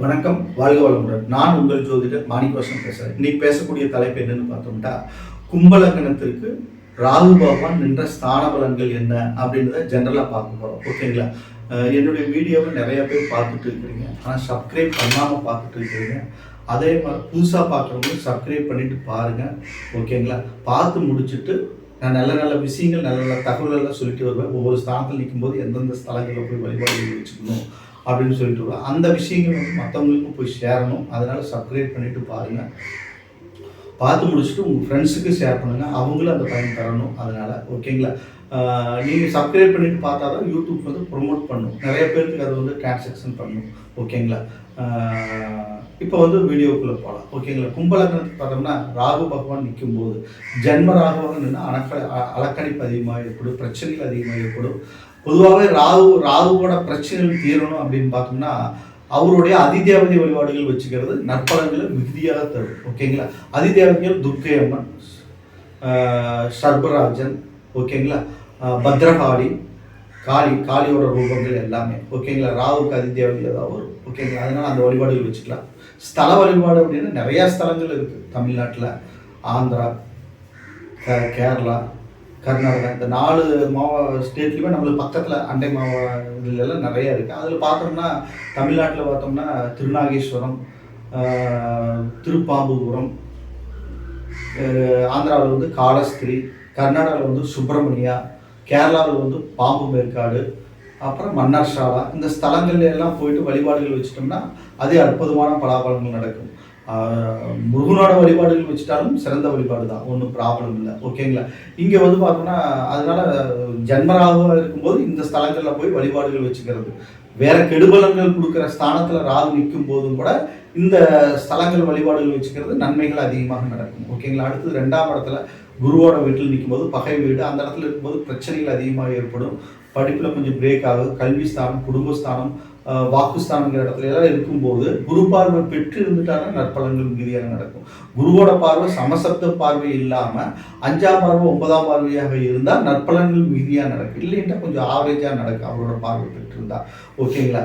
வணக்கம் வாழ்க வளமுடன். நான் உங்கள் ஜோதிடர் மாணிக்கவாசன் பேசுகிறேன் இன்னைக்கு பேசக்கூடிய தலைப்பு என்னன்னு பார்த்தோம்னா கும்பலக்கணத்திற்கு ராகு பகவான் நின்ற ஸ்தான பலன்கள் என்ன அப்படின்றத ஜென்ரலாக பார்க்க போகிறோம் ஓகேங்களா என்னுடைய வீடியோவை நிறைய பேர் பார்த்துட்டு இருக்கிறீங்க. ஆனால் சப்ஸ்கிரைப் பண்ணாமல் பார்த்துட்டு இருக்கிறீங்க. அதே மாதிரி புதுசாக பார்க்குறவங்க சப்ஸ்கிரைப் பண்ணிட்டு பாருங்கள் ஓகேங்களா பார்த்து முடிச்சுட்டு நான் நல்ல நல்ல விஷயங்கள் நல்ல நல்ல தகவல்கள்லாம் சொல்லிட்டு வருவேன். ஒவ்வொரு ஸ்தானத்தில் நிற்கும்போது எந்தெந்த ஸ்தலங்களில் போய் வழிபாடு வச்சுக்கணும் அப்படின்னு சொல்லிட்டு வருவேன் அந்த விஷயங்கள் வந்து மற்றவங்களுக்கும் போய் சேரணும். அதனால் சப்ஸ்கிரைப் பண்ணிவிட்டு பாருங்கள் பார்த்து முடிச்சுட்டு உங்கள் ஃப்ரெண்ட்ஸுக்கு ஷேர் பண்ணுங்கள் அவங்களும் அந்த பயன் தரணும். அதனால் ஓகேங்களா நீங்கள் சப்ஸ்கிரைப் பண்ணிவிட்டு பார்த்தா தான் யூடியூப் வந்து ப்ரொமோட் பண்ணும். நிறைய பேருக்கு அது வந்து டிரான்சாக்ஷன் பண்ணும். ஓகேங்களா இப்போ வந்து வீடியோக்குள்ளே போகலாம் ஓகேங்களா கும்பலக்கணத்துக்கு பார்த்தோம்னா ராகு பகவான் நிற்கும் போது ஜென்ம ராகுவாக நின்று அணக்க அலக்கணிப்பு அதிகமாக ஏற்படும் பிரச்சனைகள் அதிகமாக ஏற்படும் பொதுவாகவே ராகு ராகுவோட பிரச்சனைகள் தீரணும் அப்படின்னு பார்த்தோம்னா அவருடைய அதிதேவதை வழிபாடுகள் வச்சுக்கிறது நற்பலன்களை மிகுதியாக தரும். ஓகேங்களா? அதிதேவதைகள் துர்க்கை அம்மன் சர்பராஜன் ஓகேங்களா? பத்ரகாளி காளி காளியோட ரூபங்கள் எல்லாமே. ஓகேங்களா? ராவுக்கு அதிதேவதைகள் தான் வரும். ஓகேங்களா? அதனால அந்த வழிபாடுகள் வச்சுக்கலாம். ஸ்தல வழிபாடு அப்படின்னா நிறையா ஸ்தலங்கள் இருக்குது தமிழ்நாட்டில். ஆந்திரா கேரளா கர்நாடகா. இந்த நாலு மாவ ஸ்டேட்லையுமே நம்மளுக்கு பக்கத்தில் அண்டை மாவ இதுலெல்லாம் நிறைய இருக்குது அதில் பார்த்தோம்னா தமிழ்நாட்டில் பார்த்தோம்னா திருநாகேஸ்வரம் திருப்பாம்புபுரம் ஆந்திராவில் வந்து காலஸ்திரி கர்நாடகாவில் வந்து சுப்பிரமணியா கேரளாவில் வந்து பாம்பு மேற்காடு அப்புறம் மன்னார் ஷாலா இந்த ஸ்தலங்கள்ல எல்லாம் போயிட்டு வழிபாடுகள் வச்சுட்டோம்னா அதே அற்புதமான பலாபலங்கள் நடக்கும். முருகனோட வழிபாடுகள் வச்சுட்டாலும் சிறந்த வழிபாடு தான். ஒன்றும் ப்ராப்ளம் இல்லை. ஓகேங்களா இங்கே வந்து பார்த்தோம்னா அதனால ஜன்மராகவும் இருக்கும்போது இந்த ஸ்தலங்களில் போய் வழிபாடுகள் வச்சுக்கிறது. வேற கெடுபலங்கள் கொடுக்குற ஸ்தானத்தில் ராகு நிற்கும் போதும் கூட இந்த ஸ்தலங்கள் வழிபாடுகள் வச்சுக்கிறது நன்மைகள் அதிகமாக நடக்கும். ஓகேங்களா அடுத்தது ரெண்டாம் இடத்துல குருவோட வீட்டில் நிற்கும்போது பகை வீடு. அந்த இடத்துல இருக்கும்போது பிரச்சனைகள் அதிகமாக ஏற்படும். படிப்பில் கொஞ்சம் பிரேக் ஆகும். கல்வி ஸ்தானம் குடும்பஸ்தானம் வாக்குஸ்தானங்கிற இடத்துல எல்லாம் இருக்கும்போது குரு பார்வை பெற்று இருந்துட்டாங்கன்னா நற்பலன்கள் மிகுதியாக நடக்கும். குருவோட பார்வை சமசப்த பார்வை இல்லாமல் அஞ்சாம் பார்வை ஒன்பதாம் பார்வையாக இருந்தால் நற்பலன்கள் மிகுதியாக நடக்கும். இல்லைன்னா கொஞ்சம் ஆவரேஜாக நடக்கும். அவரோட பார்வை பெற்றிருந்தா. ஓகேங்களா?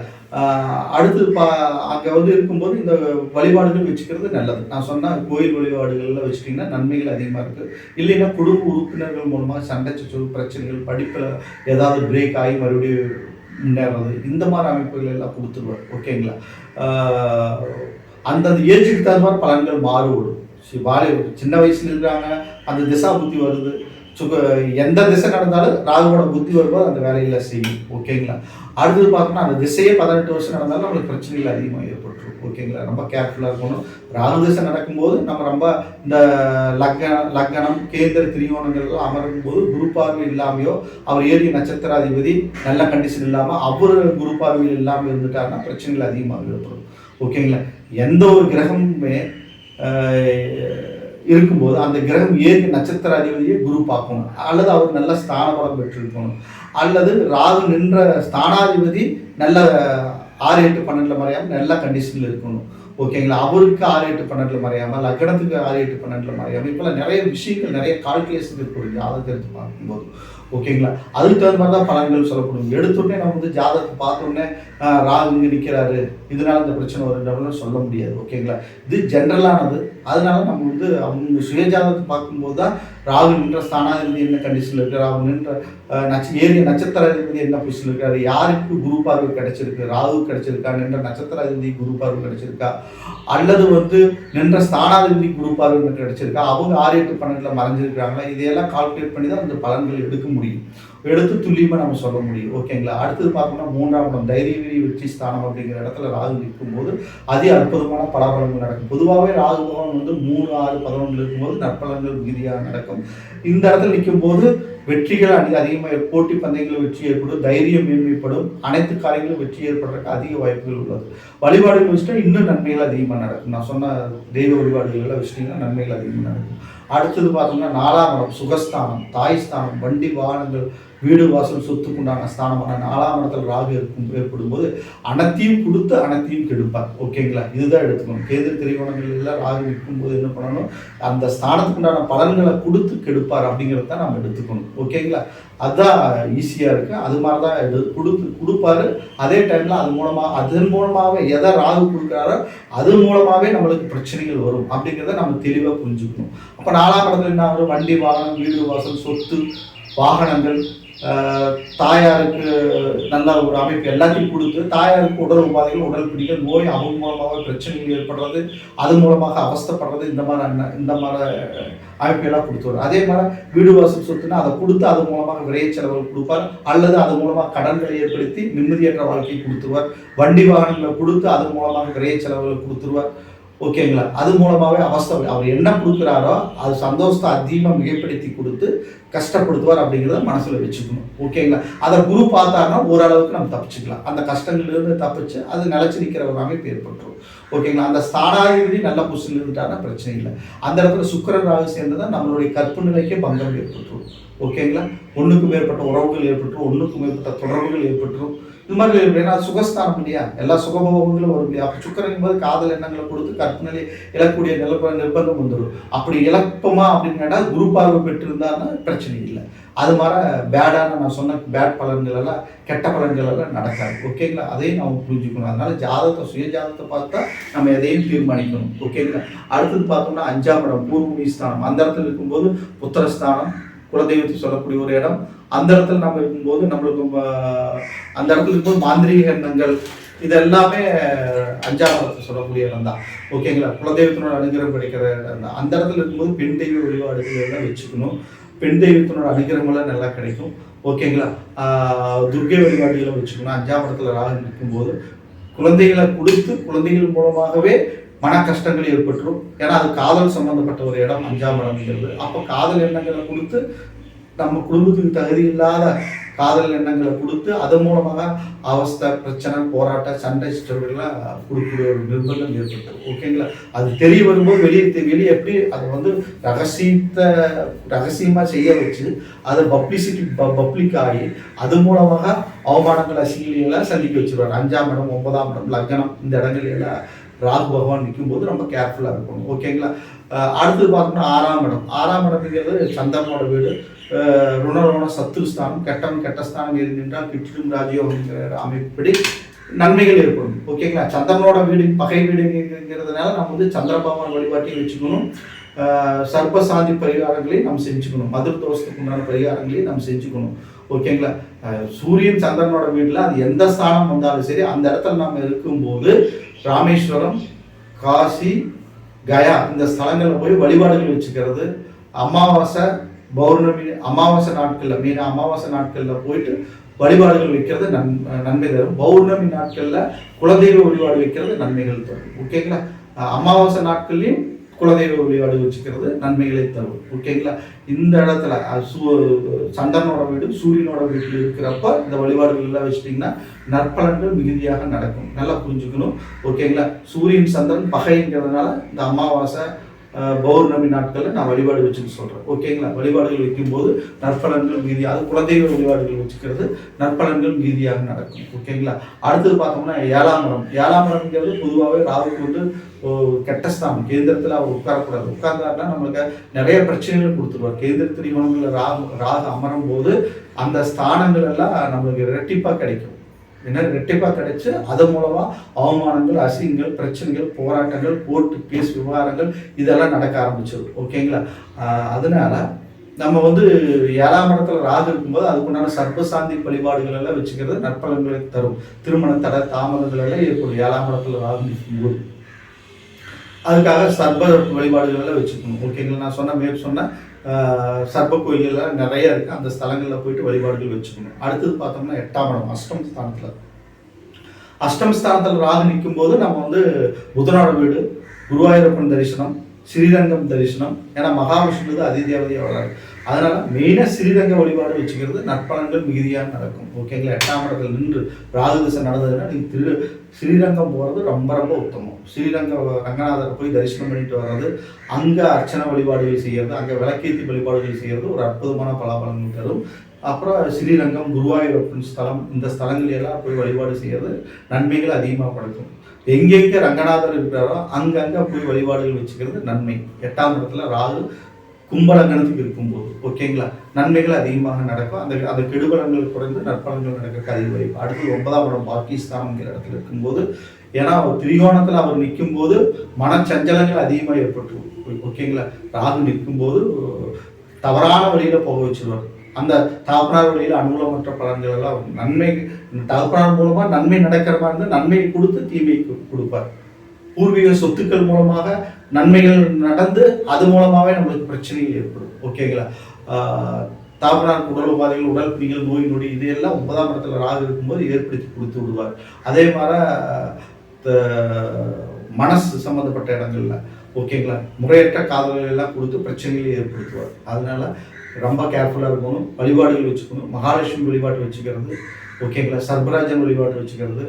அடுத்து பா அங்கே வந்து இருக்கும்போது இந்த வழிபாடுகள் வச்சுக்கிறது நல்லது. நான் சொன்ன கோயில் வழிபாடுகள்லாம் வச்சுட்டிங்கன்னா நன்மைகள் அதிகமாக இருக்குது இல்லைன்னா குடும்ப உறுப்பினர்கள் மூலமாக சண்டை சச்சரவு பிரச்சனைகள் படிப்பில் ஏதாவது பிரேக் ஆகி மறுபடியும் முன்னேறது இந்த மாதிரி அமைப்புகள் எல்லாம் கொடுத்துருவார். ஓகேங்களா அந்தந்த ஏஜுக்கு தகுந்த மாதிரி பலன்கள் மாறுபடும் சி- வாலி சின்ன வயசுல இருக்கிறாங்க அந்த திசா புத்தி வருது. சுக எந்த திசை நடந்தாலும் ராகுவோட புத்தி வரும்போது அந்த வேலையில் செய்யும். ஓகேங்களா? அடுத்தது பார்த்தோம்னா அந்த திசையே பதினெட்டு வருஷம் நடந்தாலும் நம்மளுக்கு பிரச்சனைகள் அதிகமாக ஏற்பட்டுரும். ஓகேங்களா? ரொம்ப கேர்ஃபுல்லாக இருக்கணும். ராகு திசை நடக்கும்போது நம்ம ரொம்ப இந்த லக்க லக்கணம் கேந்திர திரிகோணங்கள் அமரும் போது குரு பார்வை இல்லாமையோ அவர் ஏறிய நட்சத்திராதிபதி நல்ல கண்டிஷன் இல்லாமல் அவர் குரு பார்வையில் இல்லாமல் இருந்துட்டாருன்னா பிரச்சனைகள் அதிகமாக ஏற்படும். ஓகேங்களா? எந்த ஒரு கிரகமுமே இருக்கும்போது அந்த கிரகம் ஏறி நட்சத்திர அதிபதியை குரு பார்க்கணும். அல்லது அவர் நல்ல ஸ்தானபலம் பெற்றிருக்கணும். அல்லது ராகு நின்ற ஸ்தானாதிபதி நல்ல ஆறு எட்டு பன்னெண்டில் மறையாமல் நல்ல கண்டிஷனில் இருக்கணும். ஓகேங்களா அவருக்கு ஆறு எட்டு பன்னெண்டில் மறையாமல் லக்னத்துக்கு ஆறு எட்டு பன்னெண்டில் மறையாமல் இப்போல்லாம் நிறைய விஷயங்கள் நிறைய கால்குலேஷன் இருக்கக்கூடிய ஜாதகத்தை எடுத்து பார்க்கும்போது. ஓகேங்களா அதுக்கு தகுந்த மாதிரி தான் பலன்கள் சொல்லப்படும். எடுத்தோடனே நம்ம வந்து ஜாதகத்தை பார்த்தோன்னே ராகு இங்கே நிற்கிறாரு இதனால இந்த பிரச்சனை வருன்றவங்க சொல்ல முடியாது. ஓகேங்களா? இது ஜென்ரலானது அதனால நம்ம வந்து அவங்க சுயஜாதகத்தை பார்க்கும்போது தான் ராகு நின்ற ஸ்தானாதிபதி என்ன கண்டிஷனில் இருக்கு அவங்க நின்ற நட்ச ஏறிய நட்சத்திராதிபதி என்ன பொசிஷன் இருக்காரு யாருக்கு குரு பார்வை கிடைச்சிருக்கு ராகு கிடைச்சிருக்கா நின்ற நட்சத்திராதிபதி குரு பார்வை கிடைச்சிருக்கா அல்லது வந்து நின்ற ஸ்தானாதிபதி குரு பார்வை கிடைச்சிருக்கா அவங்க ஆறு எட்டு பன்னெண்டில் மறைஞ்சிருக்கிறாங்களா இதையெல்லாம் கால்குலேட் பண்ணி தான் அந்த பலன்கள் எடுக்க முடியும். எடுத்து துல்லியமாக நம்ம சொல்ல முடியும். ஓகேங்களா அடுத்தது பார்த்தோம்னா மூன்றாம் இடம் தைரிய வீரி வெற்றி ஸ்தானம் அப்படிங்கிற இடத்துல ராகு நிற்கும்போது அதே அற்புதமான பலாபலங்கள் நடக்கும். பொதுவாகவே ராகு பகவான் வந்து மூணு ஆறு பதினொன்று இருக்கும்போது நற்பலன்கள் மிகுதியாக நடக்கும். இந்த இடத்துல நிற்கும்போது வெற்றிகள் அதிக அதிகமாக போட்டி பந்தயங்களில் வெற்றி ஏற்படும் தைரியம் மேன்மைப்படும் அனைத்து காரியங்களும் வெற்றி ஏற்படுறதுக்கு அதிக வாய்ப்புகள் உள்ளது. வழிபாடுகள் வச்சுட்டா இன்னும் நன்மைகள் அதிகமாக நடக்கும். நான் சொன்ன தெய்வ வழிபாடுகள் எல்லாம் வச்சுட்டிங்கன்னா நன்மைகள் அதிகமாக நடக்கும். அடுத்தது பார்த்தோம்னா நாலாம் இடம் சுகஸ்தானம் தாய் ஸ்தானம் வண்டி வாகனங்கள் வீடு வாசல் சொத்துக்குண்டான ஸ்தானமான நாலாம் இடத்துல ராகு இருக்கும் ஏற்படும் போது அனைத்தையும் கொடுத்து அனைத்தையும் கெடுப்பார். ஓகேங்களா இதுதான் எடுத்துக்கணும். கேந்திர திரைக்கோணங்கள் ராகு இருக்கும்போது என்ன பண்ணணும்? அந்த ஸ்தானத்துக்குண்டான பலன்களை கொடுத்து கெடுப்பார் அப்படிங்கிறத நம்ம எடுத்துக்கணும். ஓகேங்களா அதுதான் ஈஸியாக இருக்குது அது மாதிரி தான் இது கொடுத்து கொடுப்பாரு. அதே டைமில் அது மூலமாக அதன் மூலமாகவே எதை ராகு கொடுக்குறாரோ அது மூலமாகவே நம்மளுக்கு பிரச்சனைகள் வரும். அப்படிங்கிறத நம்ம தெளிவாக புரிஞ்சுக்கணும். அப்போ நாலாம் இடத்துல என்ன ஆகும் வண்டி வாகனம் வீடு வாசல் சொத்து வாகனங்கள் தாயாருக்கு நல்ல ஒரு அமைப்பு எல்லாத்தையும் கொடுத்து தாயாருக்கு உடல் உபாதைகள் உடல் பிடிகள் நோய் அவங்க மூலமாக பிரச்சனைகள் ஏற்படுறது அது மூலமாக அவஸ்தைப்படுறது இந்த மாதிரி இந்த மாதிரி அமைப்பெல்லாம் கொடுத்துருவார் அதே மாதிரி வீடு வாசல் சொத்துன்னா அதை கொடுத்து அது மூலமாக விரைய செலவுகள் கொடுப்பார் அல்லது அது மூலமாக கடன்களை ஏற்படுத்தி நிம்மதியற்ற வாழ்க்கையை கொடுத்துருவார். வண்டி வாகனங்களை கொடுத்து அது மூலமாக விரைய செலவுகள் கொடுத்துருவார். ஓகேங்களா அது மூலமாகவே அவஸ்தை அவர் என்ன கொடுக்குறாரோ அது சந்தோஷத்தை அதிகமாக மிகைப்படுத்தி கொடுத்து கஷ்டப்படுத்துவார் அப்படிங்கிறத மனசில் வச்சுக்கணும். ஓகேங்களா அதை குரு பார்த்தாருன்னா ஓரளவுக்கு நம்ம தப்பிச்சுக்கலாம். அந்த கஷ்டங்கள்லேருந்து தப்பிச்சு அது நிலச்சி நிற்கிற ஒரு அமைப்பு ஏற்பட்டுரும். ஓகேங்களா அந்த ஸ்தானாதிபதி நல்ல பொசிஷன் இருந்துட்டாருன்னா பிரச்சனை இல்லை. அந்த இடத்துல சுக்கரன் ராகு சேர்ந்ததான் நம்மளுடைய கற்பு நிலைக்கே பங்கம் ஏற்பட்டுரும். ஓகேங்களா ஒன்றுக்கு மேற்பட்ட உறவுகள் ஏற்பட்டுரும் ஒன்றுக்கு மேற்பட்ட தொடர்புகள் ஏற்பட்டுரும். இது மாதிரி ஏன்னா சுகஸ்தானம் இல்லையா? எல்லா சுகபோகங்களும் வரும் இல்லையா? அப்போ சுக்கரன் போது காதல் எண்ணங்களை கொடுத்து கற்பனை இழக்கக்கூடிய நிலப்ப நிர்பந்தம் வந்துடும் அப்படி இழப்பமா அப்படின்னு கேட்டால் குரு பார்வை பெற்றிருந்தாருன்னா பிரச்சனை இல்லை. அது மாதிரி பேடான நான் சொன்ன பேட் பலன்கள் எல்லாம் கெட்ட பலன்கள் எல்லாம் நடக்காது. ஓகேங்களா அதையும் நம்ம புரிஞ்சுக்கணும். அதனால ஜாதகத்தை சுய ஜாதகத்தை பார்த்தா நம்ம எதையும் தீர்மானிக்கணும். ஓகேங்களா அடுத்தது பார்த்தோம்னா அஞ்சாம் இடம் பூர்வமி ஸ்தானம். அந்த இடத்துல இருக்கும்போது புத்திரஸ்தானம் குலதெய்வத்தை சொல்லக்கூடிய ஒரு இடம். அந்த இடத்துல நம்ம இருக்கும்போது நம்மளுக்கு அந்த இடத்துல இருக்கும்போது மாந்திரீக எண்ணங்கள். இது எல்லாமே அஞ்சாம் இடத்தை சொல்லக்கூடிய இடம் தான். ஓகேங்களா குலதெய்வத்தினோட அனுகிரம் கிடைக்கிற இடம் தான். அந்த இடத்துல இருக்கும்போது பெண் தெய்வ வழிபாடுகள் எல்லாம் வச்சுக்கணும். பெண் தெய்வத்தினோட அனுகிரகமெல்லாம் நல்லா கிடைக்கும். ஓகேங்களா துர்கை துர்க்கை வழிபாடுகளை வச்சுக்கணும் அஞ்சாம் இடத்துல ராகு நிற்கும்போது குழந்தைகளை கொடுத்து குழந்தைகள் மூலமாகவே மன கஷ்டங்கள் ஏற்பட்டுரும். ஏன்னா அது காதல் சம்பந்தப்பட்ட ஒரு இடம் அஞ்சாம் இடம்ங்கிறது. அப்போ காதல் எண்ணங்களை கொடுத்து நம்ம குடும்பத்துக்கு தகுதி இல்லாத காதல் எண்ணங்களை கொடுத்து அது மூலமாக அவஸ்தை பிரச்சனை போராட்ட சண்டை சிற்றவர்கள்லாம் கொடுக்கக்கூடிய ஒரு நிர்பந்தம் ஏற்பட்டது ஓகேங்களா அது தெரிய வரும்போது வெளியே வெளியே எப்படி அதை வந்து ரகசியத்தை ரகசியமாக செய்ய வச்சு அது பப்ளிசிட்டி பப்ளிக் ஆகி அது மூலமாக அவமானங்கள் அசிங்கலையெல்லாம் சந்திக்க வச்சிருவார். அஞ்சாம் இடம் ஒன்பதாம் இடம் லக்னம் இந்த இடங்களையெல்லாம் ராகு பகவான் நிற்கும்போது ரொம்ப கேர்ஃபுல்லாக இருக்கணும். ஓகேங்களா அடுத்து பார்த்தோம்னா ஆறாம் இடம். ஆறாம் இடம்ங்கிறது சந்திரனோட வீடு. ருணரோட சத்து சத்துருஸ்தானம் கெட்டம் கெட்ட ஸ்தானம் எது நின்றால் கிட்டிடும் ராஜயோகங்கிற அமைப்படி நன்மைகள் ஏற்படும். ஓகேங்களா சந்திரனோட வீடு பகை வீடுங்கிறதுனால நம்ம வந்து சந்திர பகவான் வழிபாட்டையும் வச்சுக்கணும். அஹ் பரிகாரங்களையும் நம்ம செஞ்சுக்கணும். மதுர தோஷத்துக்கு உண்டான பரிகாரங்களையும் நம்ம செஞ்சுக்கணும். ஓகேங்களா சூரியன் சந்திரனோட வீட்டில் அது எந்த ஸ்தானம் வந்தாலும் சரி அந்த இடத்துல நம்ம இருக்கும்போது ராமேஸ்வரம் காசி கயா இந்த ஸ்தலங்களில் போய் வழிபாடுகள் வச்சுக்கிறது அமாவாசை பௌர்ணமி அமாவாசை நாட்களில் மீன அமாவாசை நாட்களில் போயிட்டு வழிபாடுகள் வைக்கிறது நன் நன்மை தரும். பௌர்ணமி நாட்களில் குலதெய்வ வழிபாடு வைக்கிறது நன்மைகள் தரும். ஓகேங்களா? அமாவாசை நாட்கள்லையும் குலதெய்வ வழிபாடு வச்சுக்கிறது நன்மைகளை தரும். ஓகேங்களா? இந்த இடத்துல சூ- சந்திரனோட வீடு சூரியனோட வீட்டில் இருக்கிறப்ப இந்த வழிபாடுகள் எல்லாம் வச்சுட்டிங்கன்னா நற்பலன்கள் மிகுதியாக நடக்கும். நல்லா புரிஞ்சுக்கணும். ஓகேங்களா? சூரியன் சந்திரன் பகைங்கிறதுனால இந்த அமாவாசை பௌர்ணமி நாட்களில் நான் வழிபாடு வச்சுன்னு சொல்கிறேன் ஓகேங்களா வழிபாடுகள் வைக்கும்போது நற்பலன்கள் மீதியாக அது குலதெய்வ வழிபாடுகள் வச்சுக்கிறது நற்பலன்கள் மீதியாக நடக்கும். ஓகேங்களா அடுத்தது பார்த்தோம்னா ஏழாம் மரம். ஏழாம் மரம்ங்கிறது பொதுவாகவே ராகுக்கு வந்து ஓ, கெட்ட ஸ்தானம் கேந்திரத்தில் அவர் உட்காரக்கூடாது. உட்கார்ந்தாருன்னா நம்மளுக்கு நிறைய பிரச்சனைகள் கொடுத்துருவார். கேந்திரத்தின் மனங்களில் ராகு ராகு அமரும் போது அந்த ஸ்தானங்கள் எல்லாம் நம்மளுக்கு இரட்டிப்பாக கிடைக்கும். ரெட்டிப்பாக கிடைச்சு அது மூலமாக அவமானங்கள் அசிங்கங்கள் பிரச்சனைகள் போராட்டங்கள் கோர்ட்டு கேஸ் விவகாரங்கள் இதெல்லாம் நடக்க ஆரம்பிச்சிடும் ஓகேங்களா? அதனால நம்ம வந்து ஏழாம் இடத்துல ராகு இருக்கும்போது அதுக்குண்டான சர்ப்பசாந்தி வழிபாடுகள் எல்லாம் வச்சுக்கிறது நற்பலன்களை தரும். திருமண தடை தாமதங்கள் எல்லாம் ஏற்படும். ஏழாம் இடத்துல ராகு நிற்கும்போது அதுக்காக சர்ப்ப வழிபாடுகள் எல்லாம் வச்சுக்கணும். ஓகேங்களா? நான் சொன்ன மேற் சொன்ன சர்ப்ப கோயில்கள்லாம் நிறைய இருக்குது அந்த ஸ்தலங்களில் போயிட்டு வழிபாடுகள் வச்சுக்கணும். அடுத்தது பார்த்தோம்னா எட்டாம் இடம் அஷ்டம் ஸ்தானத்தில். அஷ்டம் ஸ்தானத்தில் ராகு நிற்கும் போது நம்ம வந்து புதனோட வீடு குருவாயூரப்பன் தரிசனம் ஸ்ரீரங்கம் தரிசனம். ஏன்னா மகாவிஷ்ணு தான் அதிதேவதையாக வர்றாரு அதனால மெயினாக ஸ்ரீரங்க வழிபாடு வச்சுக்கிறது நற்பலன்கள் மிகுதியாக நடக்கும். ஓகேங்களா எட்டாம் இடத்துல நின்று ராகு திசை நடந்ததுன்னா நீங்கள் திரு ஸ்ரீரங்கம் போகிறது ரொம்ப ரொம்ப உத்தமம். ஸ்ரீரங்க ரங்கநாதரை போய் தரிசனம் பண்ணிட்டு வர்றது அங்கே அர்ச்சனை வழிபாடுகள் செய்கிறது அங்கே விளக்கேத்தி வழிபாடுகள் செய்கிறது ஒரு அற்புதமான பலாபலங்கள் தரும். அப்புறம் ஸ்ரீரங்கம் குருவாயூரப்பன் ஸ்தலம் இந்த ஸ்தலங்கள் எல்லாம் போய் வழிபாடு செய்கிறது நன்மைகள் அதிகமாக படுத்தும் எங்கெங்கே ரங்கநாதர் இருக்கிறாரோ அங்கங்கே போய் வழிபாடுகள் வச்சுக்கிறது நன்மை. எட்டாம் இடத்துல ராகு கும்பலங்கணத்துக்கு இருக்கும்போது ஓகேங்களா நன்மைகள் அதிகமாக நடக்கும். அந்த அந்த கெடுபலங்கள் குறைந்து நற்பலங்கள் நடக்க அதிக வாய்ப்பு. அடுத்து ஒன்பதாம் இடம் பாகிஸ்தான்ங்கிற இடத்துல இருக்கும்போது ஏன்னா அவர் திரிகோணத்தில் அவர் நிற்கும்போது மனச்சஞ்சலங்கள் அதிகமாக ஏற்பட்டு ஓகேங்களா ராகு நிற்கும்போது தவறான வழியில் போக வச்சிருவார். அந்த தகப்பனார் வழியில் அனுகூலமற்ற பலன்கள் எல்லாம் நன்மை தகப்பனார் மூலமாக நன்மை நடக்கிற மாதிரி இருந்தால் நன்மையை கொடுத்து தீமையை கொடுப்பார். பூர்வீக சொத்துக்கள் மூலமாக நன்மைகள் நடந்து அது மூலமாகவே நம்மளுக்கு பிரச்சனைகள் ஏற்படும். ஓகேங்களா ஆஹ் உடல் உபாதைகள் உடல் பிடிகள் நோய் நொடி இதையெல்லாம் ஒன்பதாம் இடத்துல ராகு இருக்கும்போது ஏற்படுத்தி கொடுத்து விடுவார். அதே மாதிரி மனசு சம்மந்தப்பட்ட இடங்கள்ல ஓகேங்களா முறையற்ற காதல்கள் எல்லாம் கொடுத்து பிரச்சனைகளை ஏற்படுத்துவார். அதனால ரொம்ப கேர்ஃபுல்லாக இருக்கணும். வழிபாடுகள் வச்சுக்கணும். மகாலட்சுமி வழிபாடு வச்சுக்கிறது. ஓகேங்களா சர்பராஜன் வழிபாடு வச்சுக்கிறது.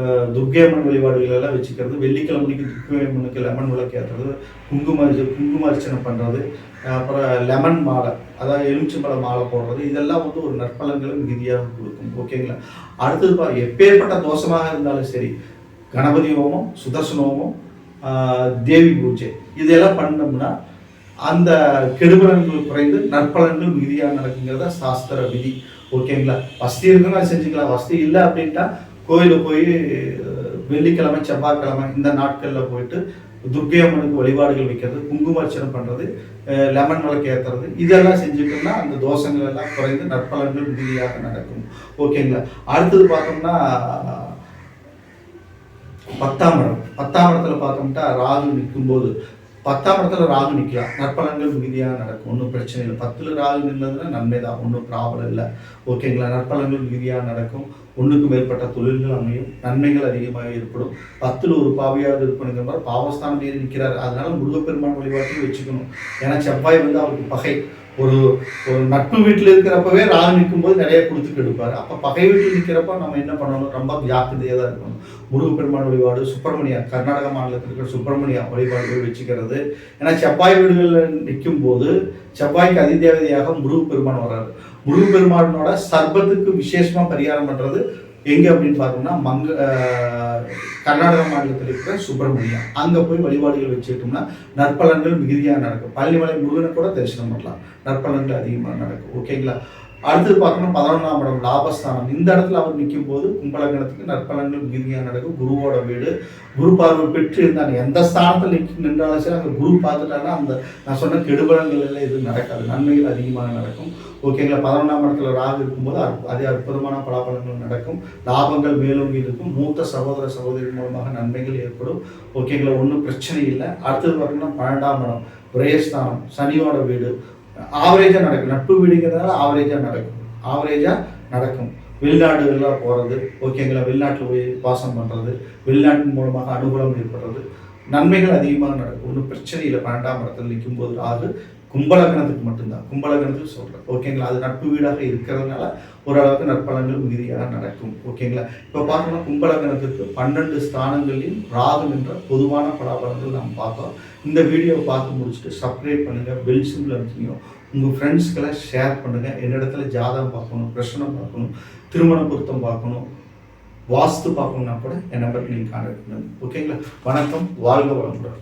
அஹ் துர்க்கையம்மன் வழிபாடுகள் எல்லாம் வச்சுக்கிறது. வெள்ளிக்கிழமைக்கு துர்க்கையம்மனுக்கு லெமன் விளக்கு ஏற்றுறது குங்கும குங்கும பண்ணுறது அப்புறம் லெமன் மாலை அதாவது எலுமிச்சம்பழ மாலை போடுறது. இதெல்லாம் வந்து ஒரு நற்பலன்களை மிகுதியாக கொடுக்கும். ஓகேங்களா அடுத்தது பா எப்பேற்பட்ட தோஷமாக இருந்தாலும் சரி கணபதி ஹோமம் சுதர்சன ஹோமம் தேவி பூஜை இதெல்லாம் பண்ணோம்னா அந்த கெடுபலன்கள் குறைந்து நற்பலன்கள் மிகுதியாக நடக்குங்கிறத சாஸ்திர விதி. ஓகேங்களா வசதி இருக்குன்னா செஞ்சுக்கலாம். வசதி இல்லை அப்படின்ட்டா கோயிலுக்கு போய் வெள்ளிக்கிழமை செவ்வாய்க்கிழமை இந்த நாட்களில் போயிட்டு துர்க்கை அம்மனுக்கு வழிபாடுகள் வைக்கிறது குங்குமர்ச்சனம் பண்ணுறது லெமன் விளக்கு ஏற்றுறது இதெல்லாம் செஞ்சுட்டோம்னா அந்த தோஷங்கள் எல்லாம் குறைந்து நற்பலன்கள் மிகுதியாக நடக்கும். ஓகேங்களா அடுத்தது பார்த்தோம்னா பத்தாம் இடம். பத்தாம் இடத்துல பார்த்தோம்னா ராகு நிற்கும்போது பத்தாம் இடத்துல ராகு நிற்கலாம் நற்பலன்கள் மிகுதியாக நடக்கும். ஒன்றும் பிரச்சனை இல்லை. பத்தில் ராகு நின்றதுன்னா நன்மை தான் ஒன்றும் ப்ராப்ளம் இல்லை ஓகேங்களா நற்பலன்கள் மிகுதியாக நடக்கும். ஒன்றுக்கு மேற்பட்ட தொழில்கள் அமையும். நன்மைகள் அதிகமாக ஏற்படும். பத்தில் ஒரு பாவியாவது இருக்கணுங்கிற மாதிரி பாவஸ்தானத்தில் நிற்கிறார் அதனால முருகப்பெருமான் வழிபாட்டையும் வச்சுக்கணும். ஏன்னா செவ்வாய் வந்து அவருக்கு பகை. ஒரு ஒரு நட்பு வீட்டில் இருக்கிறப்பவே ராகு நிற்கும்போது நிறைய கொடுத்து கெடுப்பார் அப்போ பகை வீட்டில் நிற்கிறப்ப நம்ம என்ன பண்ணணும்? ரொம்ப ஜாக்கிரதையாக தான் இருக்கணும். முருகப்பெருமான் வழிபாடு சுப்பிரமணியா கர்நாடக மாநிலத்தில் இருக்கிற சுப்பிரமணியா வழிபாடுகள் வச்சுக்கிறது. ஏன்னா செவ்வாய் வீடுகளில் நிற்கும் போது செவ்வாய்க்கு அதிதேவதையாக முருகப்பெருமான் வர்றாரு. முருகப்பெருமானோட சர்பத்துக்கு விசேஷமாக பரிகாரம் பண்ணுறது எங்க அப்படின்னு பார்த்தோம்னா மங்க கர்நாடக மாநிலத்தில் இருக்கிற சுப்பிரமணியா அங்கே போய் வழிபாடுகள் வச்சுக்கிட்டோம்னா நற்பலன்கள் மிகுதியாக நடக்கும். பள்ளிமலை முருகனை கூட தரிசனம் பண்ணலாம். நற்பலன்கள் அதிகமாக நடக்கும். ஓகேங்களா அடுத்தது பார்த்தோம்னா பதினொன்றாம் இடம் லாபஸ்தானம். இந்த இடத்துல அவர் நிற்கும் போது கும்பலங்கணத்துக்கு நற்பலன்கள் மிகுதியாக நடக்கும். குருவோட வீடு குரு பார்வை பெற்று இருந்தாங்க எந்த ஸ்தானத்தில் நிற்க நின்றாலும் சரி அங்கே குரு பார்த்துட்டாங்கன்னா அந்த நான் சொன்ன கெடுபலங்கள் எல்லாம் எதுவும் நடக்காது. நன்மைகள் அதிகமாக நடக்கும். ஓகேங்களா? பதினொன்றாம் இடத்துல ராகு இருக்கும்போது அற்ப- அதே அற்புதமான பலாபலங்கள் நடக்கும். லாபங்கள் மேலும் இருக்கும். மூத்த சகோதர சகோதரி மூலமாக நன்மைகள் ஏற்படும். ஓகேங்களா? ஒன்றும் பிரச்சனை இல்லை. அடுத்தது பார்த்தீங்கன்னா பன்னெண்டாம் இடம் விரயஸ்தானம் சனியோட வீடு. ஆவரேஜாக நடக்கும். நட்பு வீடுங்கிறதுனால ஆவரேஜாக நடக்கும். ஆவரேஜாக நடக்கும். வெளிநாடுகள்லாம் போகிறது ஓகேங்களா? வெளிநாட்டில் போய் வாசம் பண்ணுறது வெளிநாட்டின் மூலமாக அனுகூலம் ஏற்படுறது. நன்மைகள் அதிகமாக நடக்கும். ஒன்றும் பிரச்சனை இல்லை. பன்னெண்டாம் இடத்துல நிற்கும் போது ராகு கும்பலகணத்துக்கு மட்டும்தான். கும்பலகணத்துக்கு சொல்கிறேன் ஓகேங்களா? அது நட்பு வீடாக இருக்கிறதுனால ஓரளவுக்கு நற்பலன்கள் மிகுதியாக நடக்கும். ஓகேங்களா? இப்போ பார்த்தோம்னா கும்பலகணத்துக்கு பன்னெண்டு ஸ்தானங்களில் ராகு என்ற பொதுவான பலாபலங்கள் நாம் பார்த்தோம். இந்த வீடியோவை பார்த்து முடிச்சுட்டு சப்ஸ்கிரைப் பண்ணுங்கள் பெல் சிம்பிள் அனுப்பிச்சிங்க உங்கள் ஃப்ரெண்ட்ஸ்க்கெல்லாம் ஷேர் பண்ணுங்கள் என்னிடத்துல ஜாதகம் பார்க்கணும் பிரச்சனை பார்க்கணும் திருமண பொருத்தம் பார்க்கணும் வாஸ்து பார்க்கணும்னா கூட என் நம்பருக்கு நீங்கள் கான்டாக்ட் பண்ணுங்க ஓகேங்களா? வணக்கம். வாழ்க வளமுடன்.